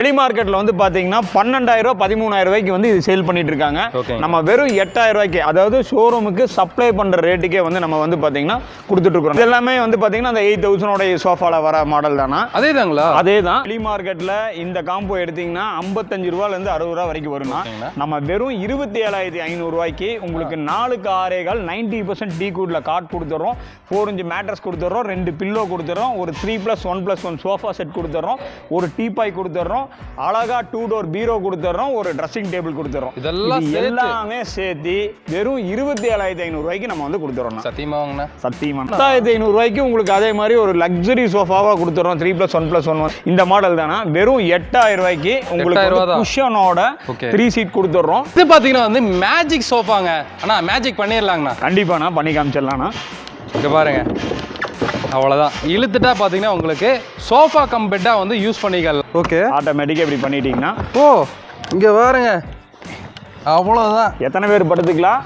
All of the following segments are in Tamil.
வெளி மார்க்கெட்டில் வந்து பார்த்தீங்கன்னா பன்னெண்டாயிரம் ரூபாய் பதிமூணாயிரம் ரூபாய்க்கு வந்து இது சேல் பண்ணிட்டு இருக்காங்க. நம்ம வெறும் எட்டாயிரம் ரூபாய்க்கு அதாவது ஷோரூமுக்கு சப்ளை பண்ணுற ரேட்டுக்கே வந்து நம்ம வந்து பார்த்தீங்கன்னா கொடுத்துட்டு இருக்கிறோம் இது எல்லாமே வந்து பார்த்தீங்கன்னா அந்த எயிட் தௌசண்டோடைய சோஃபாவில் வர மாடல் தானா? அதே தாங்களா அதே தான் வெளி மார்க்கெட்டில் இந்த காம்போ எடுத்தீங்கன்னா ஐம்பத்தஞ்சு ரூபாலேருந்து அறுபது ரூபா வரைக்கும் வரும்னா. நம்ம வெறும் இருபத்தி ஏழாயிரத்தி ஐநூறுரூவாய்க்கு உங்களுக்கு நாலுக்கு ஆறே கால் நைன்டி பர்சன்ட் டீ கூடில் கார்ட் கொடுத்துட்றோம். ஃபோர் இன்ச்சு மேட்ரஸ் கொடுத்துட்றோம். ரெண்டு பில்லோ கொடுத்துட்றோம். ஒரு three plus one plus one sofa set கொடுத்துட்றோம். ஒரு டீபாய் கொடுத்துட்றோம். அழகா டூ டோர் பீரோ கொடுத்துட்றோம் ஒரு ட்ரெஸ்ஸிங் டேபிள் கொடுத்துட்றோம் இதெல்லாம் எல்லாமே சேர்த்து வெறும் இருபத்தி ஏழாயிரத்தி ஐநூறுரூவாய்க்கு நம்ம வந்து கொடுத்துறோம் சத்தியமா வாங்கண்ணா சத்தியமா. பத்தாயிரத்தி ஐநூறுரூவாய்க்கு உங்களுக்கு அதே மாதிரி ஒரு லக்ஸரி சோஃபாவாக கொடுத்துறோம் three plus one plus one இந்த மாடல் தானே? வெறும் எட்டாயிரம் ரூபாய்க்கு உங்களுக்கு. குஷனோட. த்ரீ சீட் கொடுத்துட்றோம் இது பார்த்தீங்கன்னா வந்து மேஜிக் சோஃபாங்க அண்ணா மேஜிக் பண்ணிடலாங்கண்ணா. கண்டிப்பாண்ணா பண்ணி காமிச்சிடலாண்ணா இங்க பாருங்க. அவ்வளோதான் இழுத்துட்டா பார்த்தீங்கன்னா உங்களுக்கு சோஃபா கம் பெட்டாக வந்து யூஸ் பண்ணிக்கலாம். ஓகே ஆட்டோமேட்டிக்காக இப்படி பண்ணிட்டீங்கன்னா. ஓ இங்கே பாருங்க. அவ்வளோதான் எத்தனை பேர் படுத்துக்கலாம்?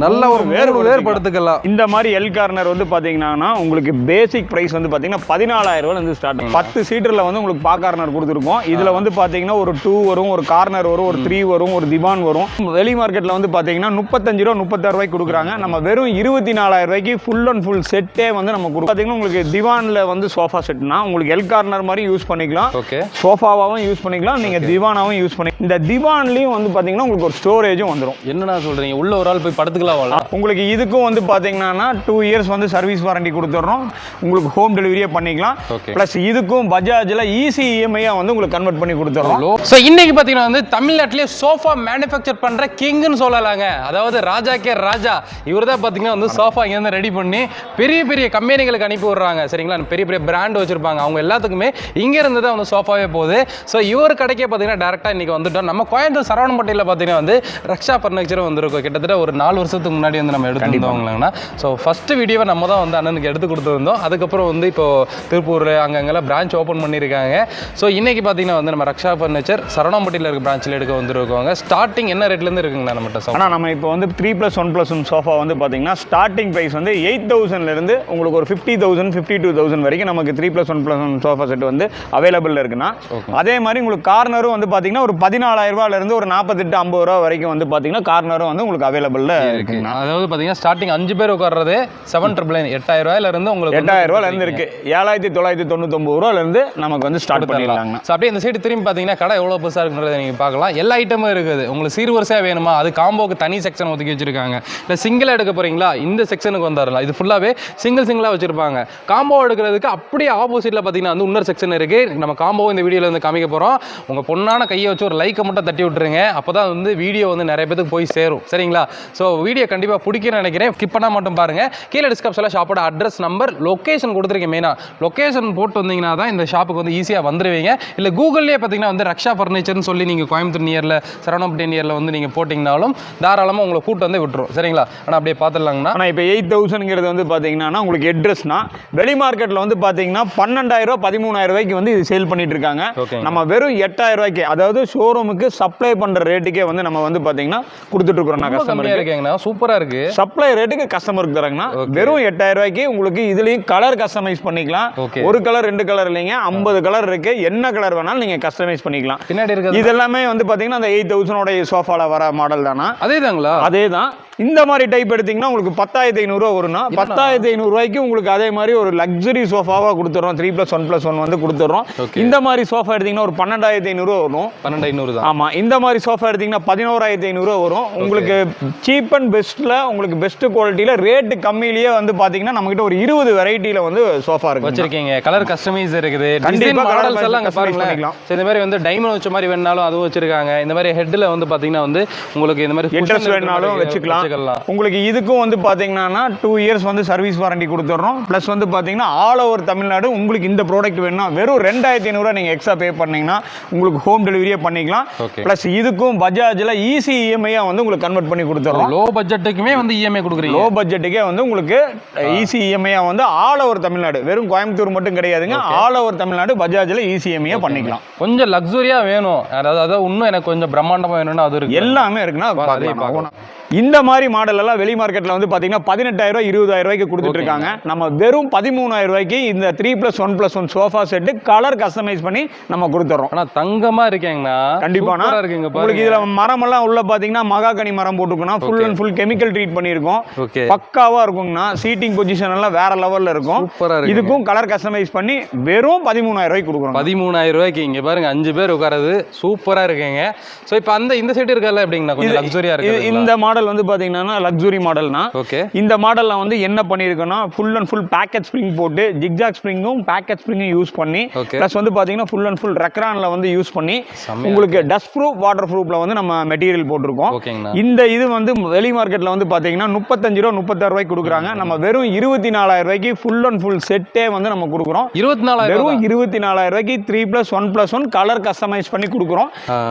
நல்ல ஒரு வேறு வேறு படுத்துக்கலாம் இந்த மாதிரி எல் கார்னர் வந்து பார்த்தீங்கன்னா உங்களுக்கு பேசிக் ப்ரைஸ் வந்து பார்த்தீங்கன்னா பதினாலாயிரம் ரூபாயிலிருந்து ஸ்டார்ட் பத்து சீட்டரில் வந்து உங்களுக்கு பா கார்னர் கொடுத்துருக்கோம். இதில் வந்து பார்த்தீங்கன்னா ஒரு டூ வரும் ஒரு கார்னர் வரும் ஒரு த்ரீ வரும் ஒரு திவான் வரும். வெளி மார்க்கெட்டில் வந்து பார்த்தீங்கன்னா முப்பத்தஞ்சு ரூபா முப்பத்தாறு ரூபாய்க்கு கொடுக்குறாங்க. நம்ம வெறும் இருபத்தி நாலாயிரம் ரூபாய்க்கு ஃபுல் அண்ட் ஃபுல் செட்டே வந்து நம்ம கொடுக்கும் பார்த்தீங்கன்னா உங்களுக்கு திவானில் வந்து சோஃபா செட்னா உங்களுக்கு எல் கார்னர் மாதிரி யூஸ் பண்ணிக்கலாம். ஓகே சோஃபாவாகவும் யூஸ் பண்ணிக்கலாம். நீங்கள் திவானாவும் யூஸ் பண்ணி இந்த திவான்லேயும் வந்து பார்த்தீங்கன்னா உங்களுக்கு ஒரு ஸ்டோரேஜும் வந்துடும் என்னண்ணா சொல்கிறீங்க உள்ள ஒரு ஆள் போய் படுத்துக்கலாம் உங்களுக்கு இதுக்கும் வந்து பார்த்தீங்கன்னா டூ இயர்ஸ் வந்து சர்வீஸ் வாரண்டி கொடுத்துட்றோம் உங்களுக்கு ஹோம் டெலிவரியே பண்ணிக்கலாம். ப்ளஸ் இதுக்கும் பஜாஜில் ஈஸி இஎம்ஐயாக வந்து உங்களுக்கு கன்வெர்ட் பண்ணி கொடுத்துட்றோம் ஸோ இன்னைக்கு பார்த்தீங்கன்னா வந்து தமிழ்நாட்டிலே சோஃபா மேனுஃபேக்சர் பண்ணுற கிங்னு சொல்லலாங்க. அதாவது ராஜா கே ராஜா. இவர் தான் பார்த்தீங்கன்னா வந்து சோஃபா இங்கேருந்து ரெடி பண்ணி பெரிய பெரிய கம்பெனிகளுக்கு அனுப்பி விடுறாங்க. சரிங்களா? பெரிய பெரிய பிராண்ட் வச்சிருப்பாங்க. அவங்க எல்லாத்துக்குமே இங்கே இருந்து தான் வந்து சோஃபாவே போகுது. ஸோ இவர் கடைக்கே பார்த்தீங்கன்னா டேரெக்டாக இன்னைக்கு வந்துட்டோம். நம்ம கோயம்புத்தூர் சரவணம்பட்டியில் பார்த்தீங்கன்னா வந்து ரக்ஷா ஃபர்னிச்சரும் வந்திருக்கும். கிட்டத்தட்ட ஒரு நாலு வருஷத்துக்கு முன்னாடி வந்து நம்ம எடுத்துருந்தோங்களாங்கண்ணா ஸோ ஃபஸ்ட்டு வீடியோவை நம்ம தான் வந்து அண்ணனுக்கு எடுத்து கொடுத்துருந்தோம். அதுக்கப்புறம் வந்து இப்போ திருப்பூர் அங்கங்கெல்லாம் பிரான்ச் ஓப்பன் பண்ணியிருக்காங்க. ஸோ இன்னைக்கு பார்த்தீங்கன்னா வந்து நம்ம ரக்ஷா ஃபர்னிச்சர் சரவணம்பட்டியில் இருக்க பிரான்ச்சில் எடுக்க வந்துருக்காங்க. ஸ்டார்டிங் என்ன ரேட்லேருந்து இருக்குங்கண்ணா நம்மகிட்ட ஆனால் நம்ம இப்போ வந்து three plus one plus one sofa வந்து பார்த்தீங்கன்னா ஸ்டார்டிங் ப்ரைஸ் வந்து எயிட் தௌசண்ட்லேருந்து உங்களுக்கு ஒரு fifty thousand fifty two thousand வரைக்கும் நமக்கு three plus one plus one sofa set வந்து அவைலபிள் இருக்குன்னா. அதே மாதிரி உங்களுக்கு கார்னரும் வந்து பார்த்தீங்கன்னா ஒரு பதினாலாயிரம் ரூபாயிலேருந்து ஒரு நாற்பத்தெட்டு ஐம்பது ரூபா வரைக்கும் வந்து பார்த்தீங்கன்னா கார்னரும் வந்து உங்களுக்கு அவைலபிளில் இருக்குங்கண்ணா அதாவது பார்த்தீங்கன்னா ஸ்டார்டிங் அஞ்சு பேர் உட்கார்றது செவன் ட்ரிபிள் நைன் எட்டாயிரம் ரூபாயில இருந்து உங்களுக்கு எட்டாயிரம் ரூபாயில இருந்து இருக்கு. ஏழாயிரத்தி தொள்ளாயிரத்தி தொண்ணூத்தொம்பது ரூபாயில இருந்து நமக்கு வந்து ஸ்டார்ட் பண்ணிடலாங்க ஸோ அப்படியே இந்த சைடு திரும்பி பார்த்தீங்கன்னா கடை எவ்வளோ பெருசாக இருக்குன்றதை நீங்கள் பார்க்கலாம். எல்லா ஐட்டமும் இருக்குது. உங்களுக்கு சீர்வரிசையாக வேணுமா? அது காம்போக்கு தனி செக்ஷன் ஒதுக்கி வச்சிருக்காங்க. இல்லை சிங்கிள் எடுக்க போறீங்களா? இந்த செக்ஷனுக்கு வந்துடலாம். இது ஃபுல்லாகவே சிங்கிள் சிங்கிளாக வச்சிருப்பாங்க. காம்போ எடுக்கிறதுக்கு அப்படியே ஆப்போசிட்டில் பார்த்தீங்கன்னா வந்து இன்னொரு செக்ஷன் இருக்குது நம்ம காம்போ இந்த வீடியோவில் வந்து காமிக்க போகிறோம் உங்கள் பொண்ணான கையை வச்சு ஒரு லைக்கை மட்டும் தட்டி விட்டுருங்க. அப்போ தான் வந்து வீடியோ வந்து நிறைய பேருக்கு போய் சேரும். சரிங்களா? ஸோ வீடியோ கண்டிப்பாக பிடிக்கும்னு நினைக்கிறேன். ஸ்கிப் பண்ணால் மட்டும் பாருங்கள் கீழே டிஸ்கிரிப்ஷனில் ஷாப்போட அட்ரஸ் நம்பர் லொக்கேஷன் கொடுத்துருக்கேன் மெயினாக லொக்கேஷன் போட்டு வந்தீங்கன்னா தான் இந்த ஷாப்புக்கு வந்து ஈஸியாக வந்துடுவீங்க இல்லை கூகுள்லேயே பார்த்தீங்கன்னா வந்து ரக்ஷா ஃபர்னிச்சர்னு சொல்லி நீங்கள் கோயம்புத்தூர் நியரில் சரவணப்பட்டி நியரில் வந்து நீங்கள் போட்டிங்கனாலும் தாராளமாக உங்களை கூட்டு வந்து விட்டுரும். சரிங்களா? ஆனால் அப்படியே பார்த்துடலாங்கண்ணா. ஆனால் இப்போ எயிட் தௌசண்ட்ங்கிறது வந்து பார்த்தீங்கன்னா உங்களுக்கு அட்ரஸ்னா வெளி மார்க்கெட்டில் வந்து பார்த்தீங்கன்னா பன்னெண்டாயிரம் ரூபாய் பதிமூணாயிரம் ரூபாய்க்கு வந்து இது சேல் பண்ணிட்டு இருக்காங்க. நம்ம வெறும் எட்டாயிரம் ரூபாய்க்கு அதாவது ஷோரூமுக்கு சப்ளை பண்ணுற ரேட்டுக்கே வந்து நம்ம வந்து பார்த்தீங்கன்னா கொடுத்துட்டு இருக்கிறோம் கம்மியாக கஸ்டமருக்கு இருக்கேங்கண்ணா. சூப்பராக இருக்குது சப்ளை ரேட்டுக்கு கஸ்டமருக்கு Okay. வெறும் எட்டாயிரம் ரூபாய்க்கு உங்களுக்கு இதுலயும் கலர் கஸ்டமைஸ் பண்ணிக்கலாம். ஒரு கலர் ரெண்டு கலர் இல்லைங்க. ஐம்பது கலர் இருக்கு. என்ன கலர் வேணாலும் நீங்க கஸ்டமைஸ் பண்ணிக்கலாம். பின்னாடி இருக்கிறது இது எல்லாமே வந்து பாத்தீங்கன்னா அந்த எயிட் தௌசண்டோட சோஃபால வர மாடல் தானா? அதே தாங்களா அதே தான் இந்த மாதிரி டைப் எடுத்தீங்கன்னா உங்களுக்கு பத்தாயிரத்தி ஐநூறுரூவா வரும்னா பத்தாயிரத்தி ஐநூறுரூவாய்க்கு உங்களுக்கு அதே மாதிரி ஒரு லக்ஸரி சோஃபாவாக கொடுத்துட்றோம் three plus one plus one வந்து கொடுத்துட்றோம். இந்த மாதிரி சோஃபா எடுத்தீங்கன்னா ஒரு பன்னெண்டாயிரத்தி ஐநூறுரூவா வரும். பன்னெண்டு ஐநூறு தான். ஆமாம் இந்த மாதிரி சோஃபா எடுத்தீங்கன்னா பதினோராயிரத்தி ஐநூறுரூவா வரும். உங்களுக்கு சீப் அண்ட் பெஸ்ட்டில் உங்களுக்கு பெஸ்ட் குவாலிட்டியில் ரேட்டு கம்மியிலேயே வந்து பார்த்தீங்கன்னா நம்மகிட்ட ஒரு இருபது வெரைட்டியில் வந்து சோஃபா இருக்கு வச்சிருக்கீங்க. கலர் கஸ்டமைஸ் இருக்குது. கண்டிப்பா டிசைன் colour மாடல்ஸ் எல்லாம் அங்க பண்ணிக்கலாம். சரி, இந்த மாதிரி வந்து டைமண்ட் வச்ச மாதிரி வேணாலும் அதுவும் வச்சிருக்காங்க. இந்த மாதிரி ஹெட்ல வந்து பாத்தீங்கன்னா வந்து உங்களுக்கு இந்த மாதிரி இன்ட்ரெஸ்ட் வேணாலும் வச்சுக்கலாம். வச்சுக்கலாம். உங்களுக்கு இதுக்கும் வந்து பார்த்தீங்கன்னா டூ இயர்ஸ் வந்து சர்வீஸ் வாரண்டி கொடுத்துட்றோம் ப்ளஸ் வந்து பார்த்தீங்கன்னா ஆல் ஓவர் தமிழ்நாடு உங்களுக்கு இந்த ப்ராடக்ட் வேணும்னா வெறும் ரெண்டாயிரத்தி ஐநூறுரூவா நீங்கள் எக்ஸ்ட்ரா பே பண்ணீங்கன்னா உங்களுக்கு ஹோம் டெலிவரியே பண்ணிக்கலாம். ப்ளஸ் இதுக்கும் பஜாஜில் ஈஸி இஎம்ஐயாக வந்து உங்களுக்கு கன்வெர்ட் பண்ணி கொடுத்துட்றோம் லோ பட்ஜெட்டுக்குமே வந்து இஎம்ஐ கொடுக்குறீங்க. லோ பட்ஜெட்டுக்கே வந்து உங்களுக்கு ஈஸி இஎம்ஐயாக வந்து ஆல் ஓவர் தமிழ்நாடு. வெறும் கோயம்புத்தூர் மட்டும் கிடையாதுங்க. ஆல் ஓவர் தமிழ்நாடு பஜாஜில் ஈஸி இஎம்ஐயாக பண்ணிக்கலாம். கொஞ்சம் லக்ஸுரியா வேணும். அதாவது அதாவது இன்னும் எனக்கு கொஞ்சம் பிரம்மாண்டமா வேணும்னா அது இருக்கு. எல்லாமே இருக்குன்னா. இந்த மாதிரி மாடல் எல்லாம் வெளி மார்க்கெட்ல வந்து பாத்தீங்கன்னா பதினெட்டாயிரம் இருபதாயிரம் ரூபாய்க்கு கொடுத்துட்டு இருக்காங்க. நம்ம வெறும் பதிமூணாயிரம் ரூபாய்க்கு இந்த three plus one plus one sofa set colour customise பண்ணி நம்ம கொடுத்துறோம். ஆனா தங்கமா இருக்கேங்கண்ணா. கண்டிப்பாண்ணா இருக்குங்க உங்களுக்கு இதுல மரமெல்லாம் உள்ள பாத்தீங்கன்னா மகாகனி மரம் போட்டுருக்கோம்னா full and full chemical treat பண்ணியிருக்கோம். ஓகே. பக்காவா இருக்குங்கண்ணா. சீட்டிங் பொசிஷன் எல்லாம் வேற லெவல்ல இருக்கும். இதுக்கும் கலர் கஸ்டமைஸ் பண்ணி வெறும் பதிமூணாயிரம் ரூபாய்க்கு கொடுக்குறோம். பதிமூணாயிரம் ரூபாய்க்கு இங்க பாருங்க அஞ்சு பேர் உட்காரது சூப்பரா இருக்குங்க. சோ இப்போ அந்த இந்த சைடு இருக்கல எப்படிங்கண்ணா? கொஞ்சம் லக்ஸரியா இது- இருக்கு இந்த மாடல் வந்து பாத்தீங்கன்னா லக்ஸுரி மாடல்னா ஓகே இந்த மாடல்ல வந்து என்ன பண்ணியிருக்கோம்னா full and full pocket spring போட்டு ஜிக்ஜாக் ஸ்ப்ரிங்கும் பேக்கெட் ஸ்ப்ரிங்கும் யூஸ் பண்ணி ப்ளஸ் வந்து பாத்தீங்கன்னா ஃபுல் அண்ட் ஃபுல் ரெக்ரான்ல வந்து யூஸ் பண்ணி உங்களுக்கு டஸ்ட் ப்ரூஃப் வாட்டர் ப்ரூஃப்ல வந்து நம்ம மெட்டீரியல் போட்டிருக்கோம். இந்த இது வந்து வெளி மார்க்கெட்ல வந்து பாத்தீங்கன்னா முப்பத்தஞ்சு ரூபா முப்பத்தாறு ரூபாய்க்கு கொடுக்குறாங்க. நம்ம வெறும் இருபத்தி நாலாயிரம் ரூபாய்க்கு ஃபுல் அண்ட் ஃபுல் செட்டே வந்து நம்ம கொடுக்குறோம். இருபத்தி நாலாயிரம் வெறும் இருபத்தி நாலாயிரம் ரூபாய்க்கு three plus one plus one colour customise பண்ணி கொடுக்குறோம்.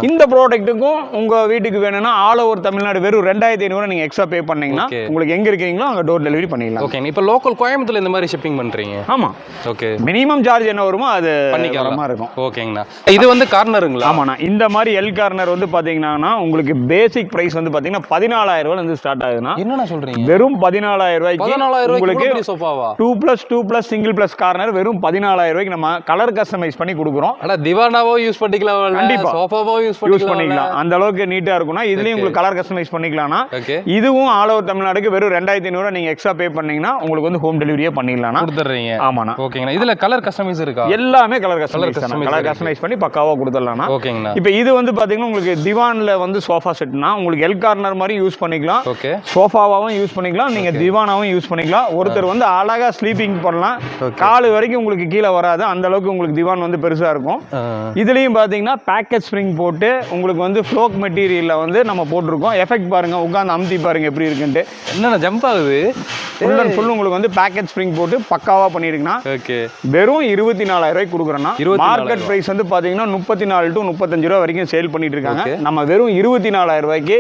இந்த ப்ராடக்ட்டுக்கும் உங்க வீட்டுக்கு வேணும்னா ஆல் ஓவர் தமிழ்நாடு வெறும் ரெண்டாயிரத்தி ஐநூறு நீங்க எக்ஸ்ட்ரா பே பண்ணீங்கன்னா. உங்களுக்கு எங்க இருக்கீங்களோ அங்க டோர் டெலிவரி பண்ணிடலாம். ஓகே இப்போ லோக்கல் கோயம்புத்தூர்ல இந்த மாதிரி ஷிப்பிங் பண்றீங்க. ஆமா. ஓகே மினிமம் சார்ஜ் என்ன வருமோ அது பண்ணிக்கலாம். வரமா இருக்கும். ஓகேங்கண்ணா இது வந்து கார்னருங்களா ஆமாண்ணா இந்த மாதிரி எல் கார்னர் வந்து பாத்தீங்கன்னா உங்களுக்கு பேசிக் பிரைஸ் வந்து பாத்தீங்கன்னா பதினாலாயிரம் ரூபாய் ஸ்டார்ட் ஆகுதுன்னா என்னண்ணா சொல்றீங்க? வெறும் பதினாலாயிரம் ரூபாய்க்கு உங்களுக்கு சோஃபாவா two plus two plus single plus corner வெறும் பதினாலாயிரம் ரூபாய்க்கு நம்ம கலர் கஸ்டமைஸ் பண்ணி கொடுக்குறோம். அட திவானாவோ யூஸ் பண்ணிக்கலாம் கண்டிப்பா. சோஃபாவோ யூஸ் பண்ணிக்கலாம். பண்ணிக்கலாம் அந்த அளவுக்கு நீட்டா இருக்கும்னா இதுலயும் உங்களுக்கு கலர் கஸ்டமைஸ் பண்ணிக்கலாம்னா இதுவும் ஆல் ஓவர் தமிழ்நாடுக்கு வெறும் ரெண்டாயிரத்தி ஐநூறு நீங்க எக்ஸ்ட்ரா பே பண்ணீங்கன்னா உங்களுக்கு வந்து ஹோம் டெலிவரியே பண்ணிடலாம்னா கொடுத்துட்றீங்க ஆமாண்ணா. ஓகேங்கண்ணா. இதுல கலர் கஸ்டமைஸ் இருக்கா? எல்லாமே கலர் கஸ்டமைஸ் கலர். கஸ்டமைஸ் பண்ணி பக்காவா கொடுத்துடலாம்னா ஓகேங்கண்ணா. இப்போ இது வந்து பாத்தீங்கன்னா உங்களுக்கு திவான்ல வந்து சோஃபா செட்னா உங்களுக்கு எல் கார்னர் மாதிரி யூஸ் பண்ணிக்கலாம். ஓகே. சோஃபாவாவும் யூஸ் பண்ணிக்கலாம். நீங்க திவானாவும் யூஸ் பண்ணிக்கலாம். ஒருத்தர் வந்து அழகா ஸ்லீப்பிங் பண்ணலாம். காலு வரைக்கும் உங்களுக்கு கீழே வராது. அந்த அளவுக்கு உங்களுக்கு திவான் வந்து பெருசா இருக்கும். இதுலயும் பாத்தீங்கன்னா பேக்கெட் ஸ்ப்ரிங் போட்டு உங்களுக்கு வந்து ஃப்ளோக் மெட்டீரியல்ல வந்து நம்ம போட்டிருக்கோம். எஃபெக்ட் பாருங்க உட்காந்து அமுத்தி பாருங்க எப்படி இருக்குன்ட்டு. என்னண்ணா ஜம்ப் ஆகுது? ஃபுல் அண்ட் ஃபுல் உங்களுக்கு வந்து பேக்கெட் ஸ்ப்ரிங் போட்டு பக்காவா பண்ணிருக்குன்னா ஓகே. வெறும் இருபத்தி நாலாயிரம் ரூபாய்க்கு கொடுக்குறோன்னா 24,000 மார்க்கெட் பிரைஸ் வந்து பாத்தீங்கன்னா முப்பத்தி நாலு டு முப்பத்தஞ்சு ரூபா வரைக்கும் சேல் பண்ணிட்டு இருக்காங்க. நம்ம வெறும் இருபத்தி நாலாயிரம் ரூபாய்க்கு.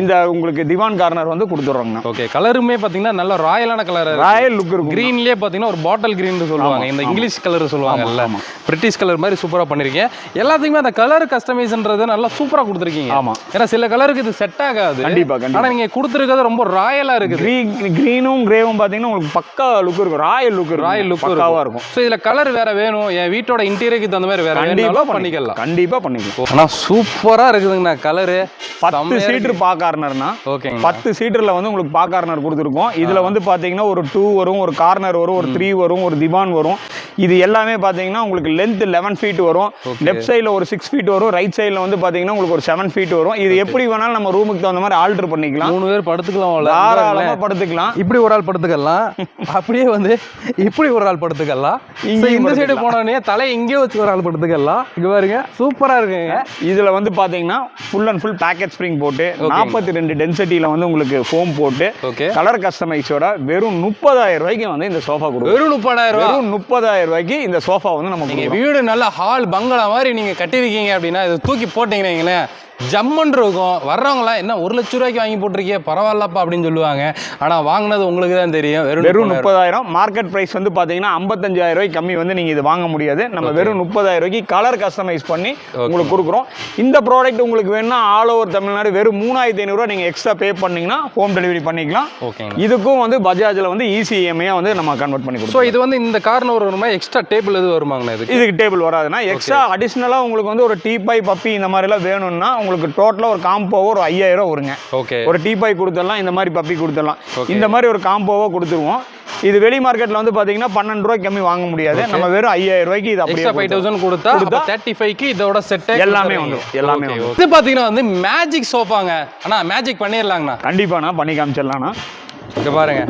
இந்த உங்களுக்கு திவான் கார்னர் வந்து கொடுத்துட்றோங்கண்ணா ஓகே. கலருமே பாத்தீங்கன்னா நல்ல ராயலான கலர் ராயல் லுக் இருக்கும் கிரீன்லயே பாத்தீங்கன்னா ஒரு பாட்டில் கிரீன் சொல்லுவாங்க. இந்த இங்கிலீஷ் கலர் சொல்லுவாங்கல்ல. ஆமா. பிரிட்டிஷ் கலர் மாதிரி சூப்பரா பண்ணிருக்கீங்க. எல்லாத்துக்குமே அந்த கலர் கஸ்டமைஸ்ன்றது நல்லா சூப்பரா கொடுத்துருக்கீங்க. ஆமா. ஏன்னா சில கலருக்கு இது செட் ஆகாது. கண்டிப்பா, கண்டிப்பா. ஆனா நீங்க கொடுத்துருக்கிறது ரொம்ப ராயலா இருக்குது. கிரீன் கிரீனும் கிரேவும் பாத்தீங்கன்னா உங்களுக்கு பக்கா லுக் இருக்கும். ராயல் லுக் ராயல் லுக் பக்காவா இருக்கும். ஸோ இதுல கலர் வேற வேணும். என் வீட்டோட இன்டீரியருக்கு தகுந்த மாதிரி வேற கண்டிப்பா வேணும் பண்ணிக்கலாம். பண்ணிக்கலாம். கண்டிப்பா பண்ணிக்கலாம். ஆனா சூப்பரா இருக்குதுங்கண்ணா கலரு பத்து சீட்டர் பா கார்னர்னா ஓகேங்க பத்து சீட்டர்ல வந்து உங்களுக்கு பா கார்னர் கொடுத்துருக்கோம். இதுல வந்து பாத்தீங்கன்னா ஒரு டூ வரும் ஒரு கார்னர் வரும் ஒரு த்ரீ வரும் ஒரு திவான் வரும். இது எல்லாமே பாத்தீங்கன்னா உங்களுக்கு லென்த் லெவன் ஃபீட் வரும். லெஃப்ட் சைடுல ஒரு சிக்ஸ் ஃபீட் வரும். ரைட் சைடுல வந்து பாத்தீங்கன்னா உங்களுக்கு ஒரு செவன் ஃபீட் வரும். இது எப்படி வேணாலும் நம்ம ரூமுக்கு தகுந்த மாதிரி ஆல்டர் பண்ணிக்கலாம். பேர் படுத்துக்கலாம் தாராளமா படுத்துக்கலாம். இப்படி ஒரு ஆள் படுத்துக்கலாம். அப்படியே வந்து இப்படி ஒரு ஆள் படுத்துக்கலாம். So, இந்த சைடு. போனோடனே தலை இங்கே வச்சு ஒரு ஆள் படுத்துக்கலாம். இங்க பாருங்க. சூப்பரா இருக்குங்க. இதுல வந்து பாத்தீங்கன்னா full and full pocket spring போட்டு நாற்பத்தி ரெண்டு டென்சிட்டியில வந்து உங்களுக்கு ஃபோம் போட்டு கலர் கஸ்டமைஸோட வெறும் முப்பதாயிரம் ரூபாய்க்கு வந்து இந்த சோஃபா கொடுக்கும் வெறும் முப்பதாயிரம் ரூபாய் வெறும் முப்பதாயிரம் ரூபாய்க்கு இந்த சோஃபா வந்து கொடுக்குறோம். வீடு நல்ல ஹால் பங்களா மாதிரி நீங்க கட்டிருக்கீங்க அப்படின்னா இதை தூக்கி போட்டீங்கன்னு வைங்களேன் ஜம்மன் இருக்கும். வர்றவங்களாம் என்ன ஒரு லட்ச ரூபாய்க்கு வாங்கி போட்டிருக்கீங்க பரவாயில்லப்பா அப்படின்னு சொல்லுவாங்க. ஆனா வாங்கினது உங்களுக்கு தான் தெரியும். வெறும் வெறும் முப்பதாயிரம். மார்க்கெட் பிரைஸ் வந்து பாத்தீங்கன்னா ஐம்பத்தஞ்சாயிரம் ரூபாய்க்கு கம்மி வந்து நீங்க இது வாங்க முடியாது. நம்ம வெறும் முப்பதாயிரம் ரூபாய்க்கு கலர் கஸ்டமைஸ் பண்ணி உங்களுக்கு கொடுக்குறோம். இந்த ப்ராடக்ட் உங்களுக்கு வேணும்னா ஆல் ஓவர் தமிழ்நாடு வெறும் மூணாயிரத்தி ஐநூறுரூவா நீங்க எக்ஸ்ட்ரா பே பண்ணீங்கன்னா ஹோம் டெலிவரி பண்ணிக்கலாம். ஓகேங்க இதுக்கும் வந்து பஜாஜ்ல வந்து E ஈஸி இஎம்ஐயா வந்து நம்ம கன்வெர்ட் பண்ணி ஸோ கொடுப்போம் இது வந்து இந்த கார்னர் வருமா எக்ஸ்ட்ரா டேபிள் எதுவும் வருமாங்கண்ணா இதுக்கு? இதுக்கு டேபிள் வராதுன்னா எக்ஸ்ட்ரா அடிஷ்னலா உங்களுக்கு வந்து ஒரு டீபாய் பப்பி இந்த மாதிரி எல்லாம் வேணும்னா உங்களுக்கு டோட்டலா ஒரு காம்போவோ ஒரு ஐயாயிரம் வருங்க. ஓகே ஒரு டீபாய் கொடுத்துடலாம் இந்த மாதிரி பப்பி கொடுத்துடலாம். இந்த மாதிரி ஒரு காம்போவோ கொடுத்துருவோம். இது வெளி மார்க்கெட்ல வந்து பாத்தீங்கன்னா பன்னெண்டு ரூபாய்க்கு கம்மி வாங்க முடியாது. நம்ம வெறும் ஐயாயிரம் ரூபாய்க்கு இது அப்படியே ஃபைவ். தௌசண்ட் கொடுத்தா தேர்ட்டி ஃபைவ்க்கு இதோட செட்டே எல்லாமே வந்துரும், எல்லாமே. இது பார்த்தீங்கன்னா வந்து மேஜிக் சோஃபாங்க அண்ணா மேஜிக் பண்ணிடலாங்கண்ணா. கண்டிப்பாண்ணா பண்ணி காமிச்சிடலாம்ண்ணா. இங்க பாருங்க.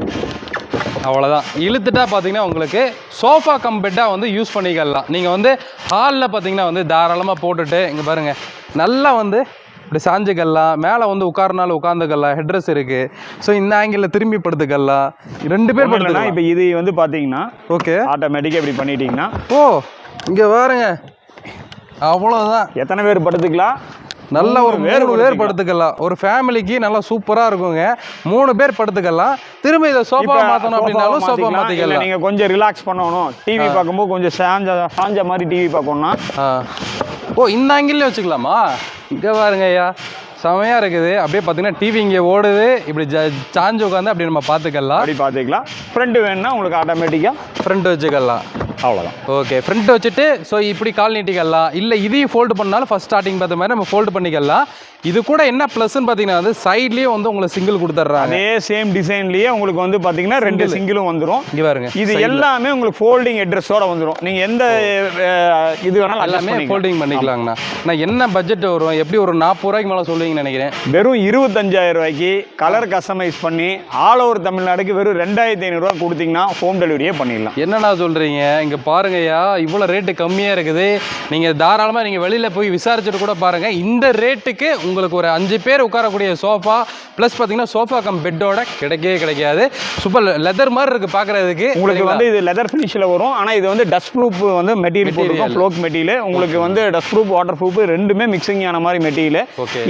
அவ்வளோதான் இழுத்துட்டா பார்த்தீங்கன்னா உங்களுக்கு சோஃபா கம் பெட்டாக வந்து யூஸ் பண்ணிக்கலாம். நீங்கள் வந்து ஹாலில் பார்த்தீங்கன்னா வந்து தாராளமாக போட்டுட்டு இங்கே பாருங்க. நல்லா வந்து இப்படி சாஞ்சுக்கலாம் மேலே வந்து உட்காரனாலும் உட்காந்துக்கலாம் ஹெட்ரஸ் இருக்கு. ஸோ இந்த ஆங்கிளில் திரும்பி படுத்துக்கலாம் ரெண்டு பேர் படுத்துக்கலாம். இப்போ இது வந்து பாத்தீங்கன்னா ஓகே ஆட்டோமேட்டிக்கா இப்படி பண்ணிட்டீங்கன்னா ஓ இங்கே பாருங்க. அவ்வளோதான் எத்தனை பேர் படுத்துக்கலாம்? நல்ல ஒரு மூணு பேர் படுத்துக்கலாம். ஒரு ஃபேமிலிக்கு நல்லா சூப்பரா இருக்குங்க. மூணு பேர் படுத்துக்கலாம். திரும்ப இதை சோஃபா sofa அப்படின்னாலும் சோஃபா மாத்திக்கலாம். இல்ல மாத்திக்கலாம். நீங்க கொஞ்சம் ரிலாக்ஸ் பண்ணணும். டிவி பார்க்கும்போது கொஞ்சம் சாஞ்ச சாஞ்ச மாதிரி டிவி பார்க்கணும்னா. ஓ இந்த ஆங்கிள்ல வச்சுக்கலாமா? இங்க பாருங்க ஐயா. செமையாக இருக்குது. அப்படியே பார்த்தீங்கன்னா டிவி இங்கே ஓடுது. இப்படி ஜ சாஞ்சு உட்காந்து அப்படி நம்ம பார்த்துக்கலாம். அப்படி பார்த்துக்கலாம். ஃப்ரண்ட் வேணும்னா உங்களுக்கு ஆட்டோமேட்டிக்காக ஃப்ரண்ட் வச்சுக்கலாம். அவ்வளோதான் ஓகே ஃப்ரண்ட் வச்சுட்டு ஸோ இப்படி கால் நீட்டிக்கலாம். இல்லை இதையும் ஃபோல்டு பண்ணாலும் ஃபஸ்ட் ஸ்டார்டிங் பார்த்த மாதிரி நம்ம ஃபோல்டு பண்ணிக்கலாம். இது கூட என்ன ப்ளஸ்ன்னு பார்த்தீங்கன்னா வந்து சைட்லேயே வந்து உங்களுக்கு சிங்கிள் கொடுத்துட்றாங்க. அதே சேம் டிசைன்லயே உங்களுக்கு வந்து பாத்தீங்கன்னா ரெண்டு சிங்கிளும் வந்துரும். இங்கே பாருங்க இது எல்லாமே உங்களுக்கு ஃபோல்டிங் அட்ரஸோட வந்துரும். நீங்க எந்த இது வேணாலும் எல்லாமே. ஃபோல்டிங் பண்ணிக்கலாங்கண்ணா. நான் என்ன பட்ஜெட் வரும்? எப்படி ஒரு நாற்பது ரூபாய்க்கு மேலே சொல்லுவீங்கன்னு நினைக்கிறேன். வெறும் இருபத்தஞ்சாயிரம் ரூபாய்க்கு கலர் கஸ்டமைஸ் பண்ணி ஆல் ஓவர் தமிழ்நாடுக்கு வெறும் ரெண்டாயிரத்தி ஐநூறுரூவா கொடுத்தீங்கன்னா ஹோம் டெலிவரியே பண்ணிடலாம். என்னண்ணா சொல்கிறீங்க இங்கே பாருங்கய்யா இவ்வளோ ரேட்டு கம்மியாக இருக்குது. நீங்கள் தாராளமாக நீங்கள் வெளியில் போய் விசாரிச்சுட்டு கூட பாருங்கள் இந்த ரேட்டுக்கு உங்களுக்கு ஒரு அஞ்சு பேர் உட்காரக்கூடிய சோஃபா ப்ளஸ் பார்த்தீங்கன்னா சோஃபா கம் பெட்டோட கிடைக்கவே கிடைக்காது. சூப்பர் லெதர் மாதிரி இருக்குது பார்க்குறதுக்கு உங்களுக்கு வந்து இது லெதர் ஃபினிஷில் வரும். ஆனால் இது வந்து டஸ்ட் ப்ரூஃப் வந்து மெட்டீரியல் போட்டிருக்கோம். ஃப்ளோக் மெட்டீரியல் உங்களுக்கு வந்து டஸ்ட் ப்ரூஃப் வாட்டர் ப்ரூஃப் ரெண்டுமே மிக்சிங் ஆன மாதிரி மெட்டீரியல்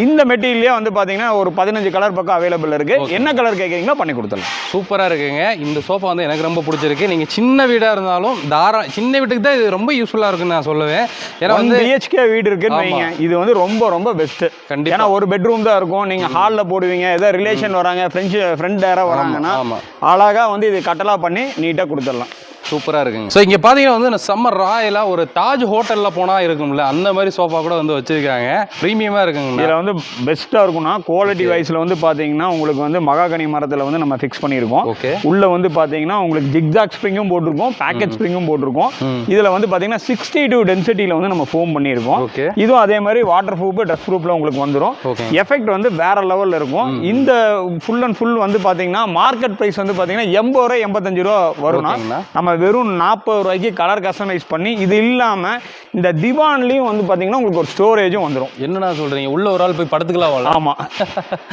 இந்த மெட்டீரியலே வந்து பார்த்தீங்கன்னா ஒரு பதினஞ்சு கலர் பக்கம் அவைலபிள் இருக்கு. என்ன கலர் கேட்குறீங்களோ பண்ணி கொடுத்துடலாம். சூப்பராக இருக்குங்க. இந்த சோஃபா வந்து எனக்கு ரொம்ப பிடிச்சிருக்கு. நீங்கள் சின்ன வீடாக இருந்தாலும் தாரா சின்ன வீட்டுக்கு தான் இது ரொம்ப யூஸ்ஃபுல்லாக இருக்குன்னு நான் சொல்லுவேன் ஏன்னா வந்து பிஹெச்கே வீடு இருக்குன்னு வைங்க. இது வந்து ரொம்ப ரொம்ப பெஸ்ட் கண்டிப்பா. ஏன்னா ஒரு பெட்ரூம் தான் இருக்கும். நீங்க ஹால்ல போடுவீங்க ஏதோ ரிலேஷன் வராங்க ஃப்ரெண்ட்ஸ் ஃப்ரெண்ட் யாராவது வராங்கன்னா ஆமா. அழகா வந்து இது கட்டலா பண்ணி நீட்டா கொடுத்துடலாம். சூப்பராக இருக்குங்க. ஸோ இங்கே பார்த்தீங்கன்னா வந்து செம்ம ராயலாக ஒரு தாஜ் ஹோட்டலில் போனால் இருக்கும்ல அந்த மாதிரி சோஃபா கூட வந்து வச்சுருக்காங்க. ப்ரீமியமாக இருக்குங்கண்ணா. இதில் வந்து பெஸ்ட்டாக இருக்கும்னா குவாலிட்டி வைஸில் வந்து பார்த்தீங்கன்னா உங்களுக்கு வந்து மகாகனி மரத்தில் வந்து நம்ம ஃபிக்ஸ் பண்ணியிருக்கோம். ஓகே உள்ள வந்து பார்த்தீங்கன்னா உங்களுக்கு ஜிக்ஜாக் ஸ்ப்ரிங்கும் போட்டிருக்கோம் பேக்கெட் ஸ்ப்ரிங்கும் போட்டிருக்கோம். இதில் வந்து பார்த்தீங்கன்னா சிக்ஸ்டி டூ டென்சிட்டியில் வந்து நம்ம ஃபோம் பண்ணியிருக்கோம். ஓகே இதுவும் அதே மாதிரி வாட்டர் ப்ரூஃப் ட்ரெஸ் ப்ரூஃபில் உங்களுக்கு வந்துடும் எஃபெக்ட் வந்து வேற லெவலில் இருக்கும். இந்த ஃபுல் அண்ட் ஃபுல் வந்து பார்த்தீங்கன்னா மார்க்கெட் ப்ரைஸ் வந்து பார்த்தீங்கன்னா எண்பது ரூபா எண்பத்தஞ்சு ரூபா ஓகேங்கண்ணா. நம்ம வெறும் நாற்பது ரூபாய்க்கு கலர் கஸ்டமைஸ் பண்ணி இது இல்லாமல் இந்த திவான்லேயும் வந்து பார்த்தீங்கன்னா உங்களுக்கு ஒரு ஸ்டோரேஜும் வந்துடும் என்னண்ணா சொல்கிறீங்க உள்ள ஒரு ஆள் போய் படுத்துக்கலாம் ஆமாம்